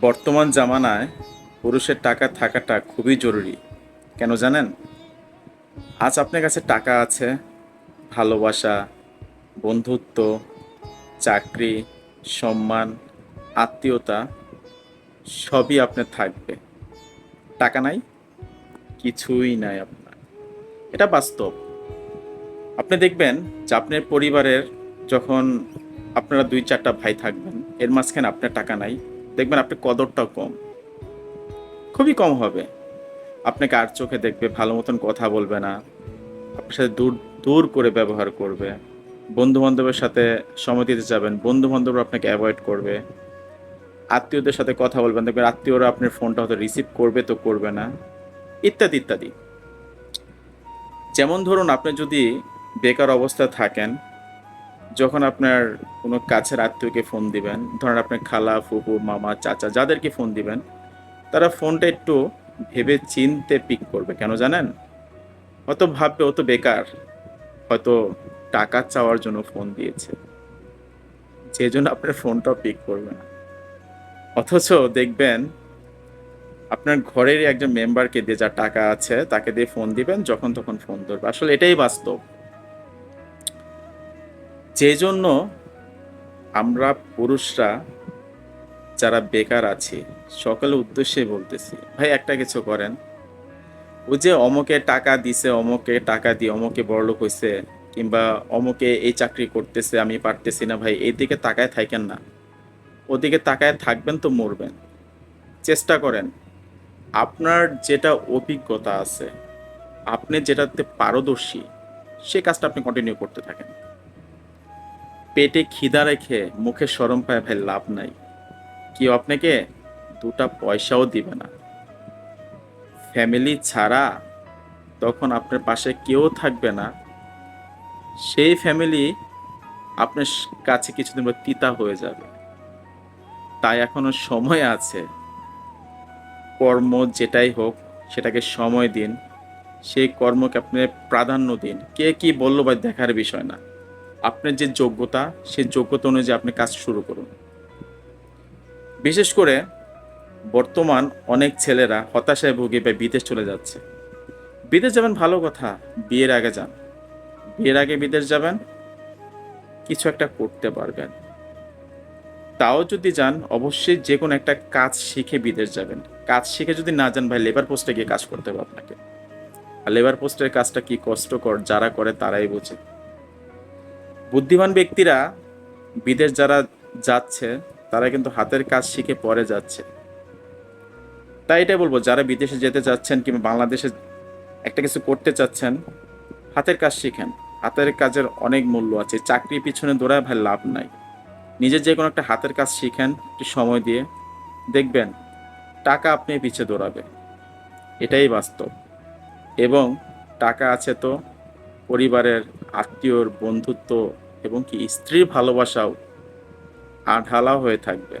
বর্তমান জামানায় পুরুষের টাকা থাকাটা খুবই জরুরি। কেন জানেন? আজ আপনার কাছে টাকা আছে, ভালোবাসা, বন্ধুত্ব, চাকরি, সম্মান, আত্মীয়তা, সবই আপনার থাকবে। টাকা নাই? কিছুই নাই আপনার। এটা বাস্তব। আপনি দেখবেন যে আপনার পরিবারের যখন আপনারা দুই চারটা ভাই থাকবেন, এর মাঝখানে আপনার টাকা নাই। দেখবেন আপনার কদরটাও কম। খুবই কম হবে। আপনাকে আর চোখে দেখবে, ভালো মতন কথা বলবে না। আপনার সাথে দূর দূর করে ব্যবহার করবে। বন্ধু বান্ধবের সাথে সময় দিতে যাবেন বন্ধু বান্ধবরা আপনাকে অ্যাভয়েড করবে। আত্মীয়দের সাথে কথা বলবেন, দেখবেন আত্মীয়রা আপনার ফোনটা হয়তো রিসিভ করবে তো করবে না। ইত্যাদি ইত্যাদি। যেমন ধরুন, আপনি যদি বেকার অবস্থায় থাকেন যখন আপনার কোনো কাছের আত্মীয়কে ফোন দিবেন, ধরেন আপনার খালা, ফুপু, মামা, চাচা যাদেরকে ফোন দিবেন, তারা ফোনটা একটু ভেবে চিনতে পিক করবে, কেন জানেন? হয়তো ভাববে ও তো বেকার, হয়তো টাকা চাওয়ার জন্য ফোন দিয়েছে। যে জন্য আপনার ফোনটাও পিক করবে না। অথচ দেখবেন, আপনার ঘরের একজন মেম্বারকে দিয়ে যা টাকা আছে, তাকে দিয়ে ফোন দিবেন, যখন তখন ফোন ধরবে। আসলে এটাই বাস্তব। যে জন্য আমরা পুরুষরা যারা বেকার আছি, সকলের উদ্দেশ্যে বলতেছি, ভাই, একটা কিছু করেন। ও যে অমকে টাকা দিছে, অমকে টাকা দিয়ে অমকে বড়লোক হয়েছে কিংবা অমকে এই চাকরি করতেছে, আমি পারতেছি না, ভাই এই দিকে তাকায় থাকেন না। ওদিকে তাকায় থাকবেন তো মরবেন। চেষ্টা করেন। আপনার যেটা অভিজ্ঞতা আছে, আপনি যেটাতে পারদর্শী, সে কাজটা আপনি কন্টিনিউ করতে থাকেন। পেটে খিদা রেখে মুখে সরম পায় ভাই, লাভ নাই। কেউ আপনাকে দুটা পয়সাও দিবে না। ফ্যামিলি ছাড়া তখন আপনার পাশে কেউ থাকবে না। সেই ফ্যামিলি আপনার কাছে কিছুদিন পর তিতা হয়ে যাবে। তাই এখনও সময় আছে। কর্ম যেটাই হোক, সেটাকে সময় দিন। সেই কর্মকে আপনি প্রাধান্য দিন। কে কি বলল বা দেখার বিষয় না। আপনার যে যোগ্যতা সেই যোগ্যতা অনুযায়ী আপনি কাজ শুরু করুন। বিশেষ করে বর্তমান অনেক ছেলেরা হতাশায় ভুগে বা বিদেশ চলে যাচ্ছে। বিদেশ যাবেন ভালো কথা, বিয়ের আগে যান। বিয়ের আগে বিদেশ যাবেন, কিছু একটা করতে পারবেন। তাও যদি যান, অবশ্যই যে কোনো একটা কাজ শিখে বিদেশ যাবেন। কাজ শিখে যদি না যান, ভাই লেবার পোস্টে গিয়ে কাজ করতে হবে আপনাকে। আর লেবার পোস্টের কাজটা কি কষ্টকর, যারা করে তারাই বোঝে। বুদ্ধিমান ব্যক্তিরা বিদেশ যারা যাচ্ছে, তারা কিন্তু হাতের কাজ শিখে পরে যাচ্ছে। তাই এটাই বলব, যারা বিদেশে যেতে চাচ্ছেন কিংবা বাংলাদেশে একটা কিছু করতে চাচ্ছেন, হাতের কাজ শিখেন। হাতের কাজের অনেক মূল্য আছে, চাকরির পিছনে দৌড়ায় ভাই লাভ নাই। নিজে যে কোনো একটা হাতের কাজ শিখেন, একটু সময় দিয়ে দেখবেন টাকা আপনি পিছে দৌড়াবে। এটাই বাস্তব। এবং টাকা আছে তো পরিবারের আত্মীয়র বন্ধুত্ব এবং কি স্ত্রীর ভালোবাসাও আঢালা হয়ে থাকবে।